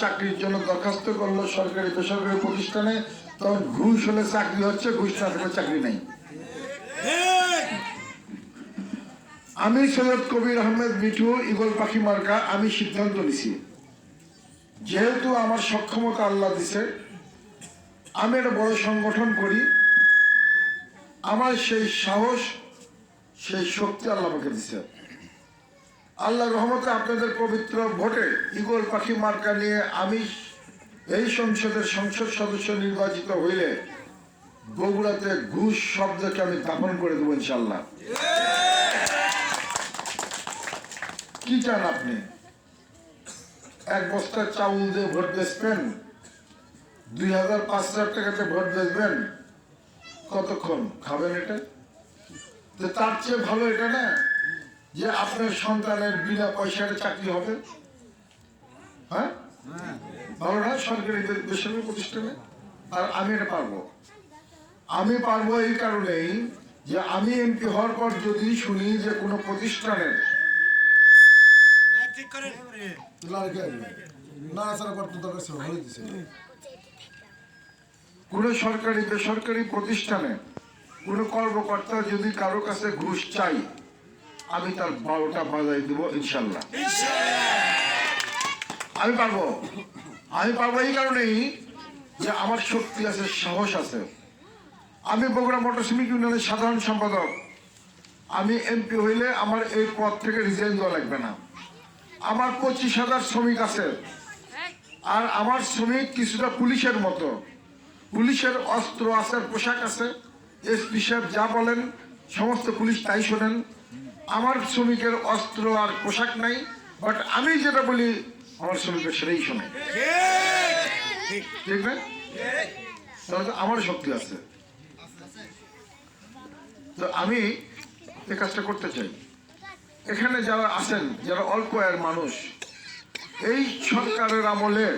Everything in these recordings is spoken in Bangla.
চাকরির জন্য দরখাস্ত করল সরকারি বেসরকারি প্রতিষ্ঠানে, তখন ঘুষ হলে চাকরি হচ্ছে, ঘুষ না থাকলে চাকরি নেই। আমি সৈয়দ কবির আহমেদ মিঠু ইগল পাখি মার্কা, আমি সিদ্ধান্ত নিছি। যেহেতু আমার সক্ষমতা আল্লাহ দিছে, আমি একটা বড় সংগঠন করি, আমার সেই সাহস, সেই শক্তি আল্লাহ আমাকে দিছে। আল্লাহ রহমতে আপনাদের পবিত্র ভোটে ইগল পাখি মার্কা নিয়ে আমি এই সংসদের সংসদ সদস্য নির্বাচিত হইলে বগুড়াতে ঘুষ শব্দকে আমি দাপন করে দেবো ইনশাল্লাহ কি চান আপনি? এক বস্তা চাউল দিয়ে ভোট বেচবেন? দুই হাজার পাঁচ হাজার টাকাতে ভোট বেচবেন? কতক্ষণ? খাবেন এটা? তার চেয়ে ভালো এটা না? যে আপনার সন্তানের বিনা পয়সার চাকরি হবে? হ্যাঁ? ভালো না সরকারি বেসরকারি প্রতিষ্ঠানে? আর আমি এটা পারব। আমি পারব এই কারণেই যে আমি এমপি হওয়ার পর যদি শুনি যে কোনো প্রতিষ্ঠানের কোনো সরকারি বেসরকারি প্রতিষ্ঠানে কোনো কর্মকর্তা যদি কারও কাছে ঘুষ চাই আমি তার বারোটা বাজাই দেবো ইনশাল্লাহ। আমি পারব। আমি পারব এই কারণেই যে আমার শক্তি আছে সাহস আছে। আমি বগুড়া মোটর শ্রমিক ইউনিয়নের সাধারণ সম্পাদক। আমি এমপি হইলে আমার এই পদ থেকে রিজাইন দেওয়া লাগবে না। আমার পঁচিশ হাজার শ্রমিক আছে। আর আমার শ্রমিক কিছুটা পুলিশের মতো। পুলিশের অস্ত্র আছে পোশাক আছে। এসপি সাহেব যা বলেন সমস্ত পুলিশ তাই শোনেন। আমার শ্রমিকের অস্ত্র আর পোশাক নাই বাট আমি যেটা বলি, আমার শ্রমিকের সেটাই শোনে। ঠিক আমার শক্তি আছে। তো আমি এই কাজটা করতে চাই। এখানে যারা আছেন, যারা অল্প আয়ের মানুষ, এই সরকারের আমলে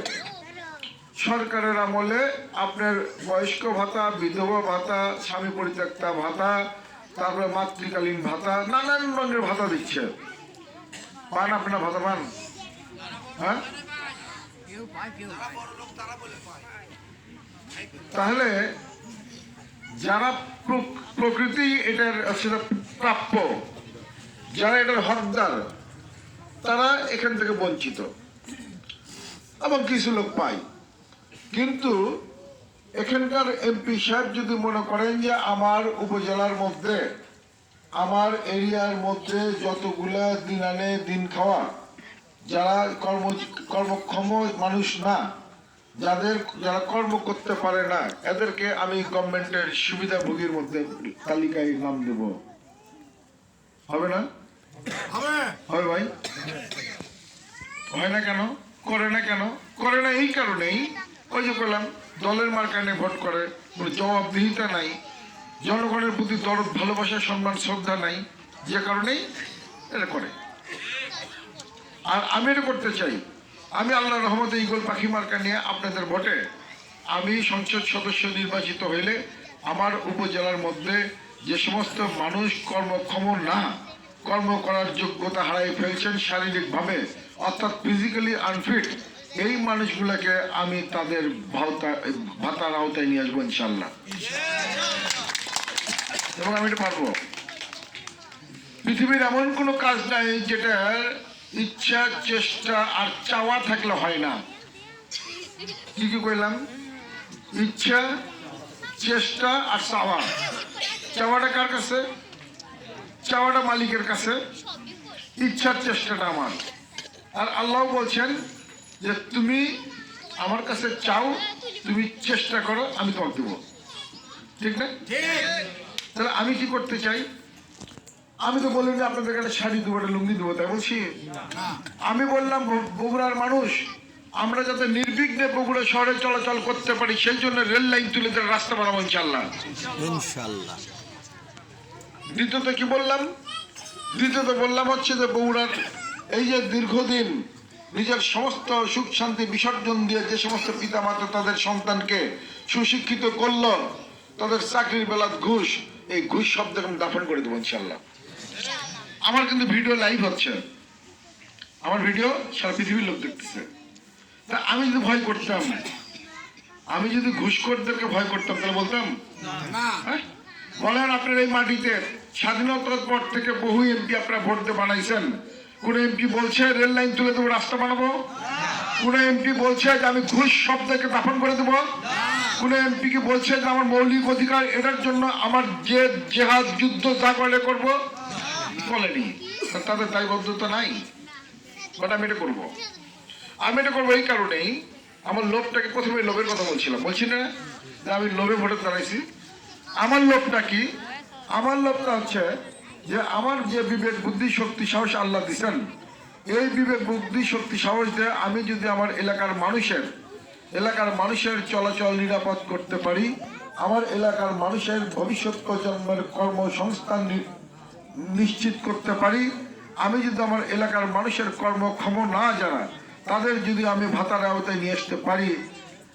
সরকারের আমলে আপনার বয়স্ক ভাতা, বিধবা ভাতা, স্বামী পরিত্যক্তা ভাতা তারপরে মাতৃকালীন ভাতা, নানান রঙের ভাতা দিচ্ছে। পান আপনার ভাতা পান? হ্যাঁ? তাহলে যারা প্র- প্রকৃতি এটার সেটা প্রাপ্য, যারা এটার হকদার, তারা এখান থেকে বঞ্চিত। এবং কিছু লোক পায়। কিন্তু এখানকার এমপি সাহেব যদি মনে করেন যে আমার উপজেলার মধ্যে আমার এরিয়ার মধ্যে যতগুলা দিন আনে দিন খাওয়া যারা কর্ম কর্মক্ষম মানুষ না যাদের যারা কর্ম করতে পারে না এদেরকে আমি গভর্নমেন্টের সুবিধাভোগীর মধ্যে তালিকায় নাম দেব। হবে না? হবে ভাই? হয় না কেন? করে না কেন? করে না এই কারণেই? ওই যে বললাম দলের মার্কানে ভোট করে কোনো জবাবদিহিতা নাই। জনগণের প্রতি দরদ, ভালোবাসা, সম্মান, শ্রদ্ধা নাই। যে কারণেই এটা করে। আর আমি এটা করতে চাই। আমি আল্লাহ রহমতে ইগল পাখি মার্কা নিয়ে আপনাদের ভোটে আমি সংসদ সদস্য নির্বাচিত হইলে আমার উপজেলার মধ্যে যে সমস্ত মানুষ কর্মক্ষম না, কর্ম করার যোগ্যতা হারাই ফেলছেন শারীরিকভাবে, অর্থাৎ ফিজিক্যালি আনফিট এই মানুষগুলোকে আমি তাদের ভাতা ভাতার আওতায় নিয়ে আসব, ইনশাল্লাহ। এবং আমি এটা পারব। পৃথিবীর এমন কোনো কাজ নাই যেটার ইচ্ছা, চেষ্টা আর চাওয়া থাকলে হয় না। কি কি কইলাম? ইচ্ছা, চেষ্টা আর চাওয়া। চাওয়াটা কার কাছে? চাওয়াটা মালিকের কাছে। ইচ্ছার চেষ্টাটা আমার। আর আল্লাহ বলছেন যে তুমি আমার কাছে চাও তুমি চেষ্টা করো আমি তোমাকে দেবো। ঠিক না? তাহলে আমি কি করতে চাই? আমি তো বললাম যে আপনাদের কাছে শাড়ি দেবো একটা লুঙ্গি দেবো তাই বলছি? আমি বললাম বগুড়ার মানুষ আমরা যাতে নির্বিঘ্নে বগুড়া শহরে চলাচল করতে পারি সেই জন্য রেল লাইন তুলে দেওয়ার রাস্তা বানাবো ইনশাল্লাহ ইনশাল্লাহ দ্বিতীয়ত কি বললাম? দ্বিতীয়ত বললাম হচ্ছে যে বগুড়ার এই যে দীর্ঘদিন নিজের সমস্ত সুখ শান্তি বিসর্জন দিয়ে যে সমস্ত পিতামাতা তাদের সন্তানকে সুশিক্ষিত করল তাদের চাকরির বেলা ঘুষ এই ঘুষ শব্দকে আমি দাফন করে দেবো ইনশাল্লাহ আমার কিন্তু ভিডিও লাইভ হচ্ছে। আমার ভিডিও সারা পৃথিবীর লোক দেখতেছে। তা আমি যদি ভয় করতাম আমি যদি ঘুষখোরদেরকে ভয় করতাম তাহলে বলতাম হ্যাঁ? বলেন আপনার এই মাটিতে স্বাধীনতার পর থেকে বহু এমপি আপনারা ভোট দিয়ে বানাইছেন। কোন এমপি বলছে রেল লাইন তুলে দেবো, রাস্তা বানাবো? কোন এমপি বলছে যে আমি ঘুষ শব্দকে দাফন করে দেবো? কোন এমপি কি বলছে যে আমার মৌলিক অধিকার এটার জন্য আমার যে জেহাদ, যুদ্ধ যা করে করব? বলেনি। তাদের দায়বদ্ধতা নাই। বাট আমি এটা করব। আমি এটা করব এই কারণেই আমার লোভটাকে প্রথমে লোভের কথা বলছিলাম। বলছি না আমি লোভে ভোটে দাঁড়াইছি। আমার লোভটা কি? আমার লোভটা হচ্ছে যে আমার যে বিবেক, বুদ্ধি, শক্তি, সাহস আল্লাহ দিচ্ছেন এই বিবেক, বুদ্ধি, শক্তি, সাহস দিয়ে আমি যদি আমার এলাকার মানুষের এলাকার মানুষের চলাচল নিরাপদ করতে পারি, আমার এলাকার মানুষের ভবিষ্যৎ প্রজন্মের কর্মসংস্থান নিশ্চিত করতে পারি, আমি যদি আমার এলাকার মানুষের কর্মক্ষম না যারা তাদের যদি আমি ভাতার আওতায় নিয়ে আসতে পারি,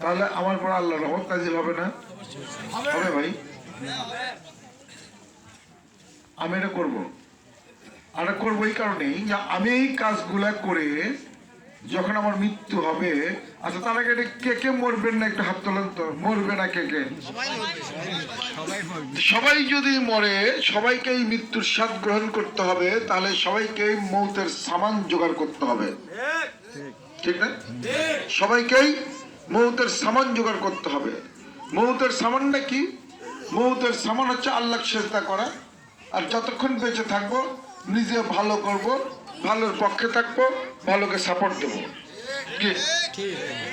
তাহলে আমার পর আল্লাহ রহমত নাজিল হবে না? হবে ভাই। আমি এটা করব। আর করব এই কারণেই যে আমি এই কাজগুলা করে যখন আমার মৃত্যু হবে আচ্ছা তার আগে কে কে মরবেন না একটু হাত তোলেন তো? মরবে না কে কে? সবাই যদি মরে, সবাইকেই মৃত্যুর স্বাদ গ্রহণ করতে হবে, তাহলে সবাইকে মৌতের সামান জোগাড় করতে হবে। ঠিক না? সবাইকেই মৌতের সামান জোগাড় করতে হবে। মৌতের সামানটা কি? মৌতের সামান হচ্ছে আল্লাহ চেষ্টা করা। আর যতক্ষণ বেঁচে থাকব, নিজে ভালো করব, ভালোর পক্ষে থাকব, ভালোকে সাপোর্ট দেবো।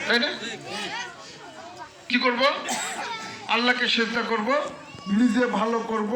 তাই না? কি করব? আল্লাহকে চেষ্টা করব, নিজে ভালো করব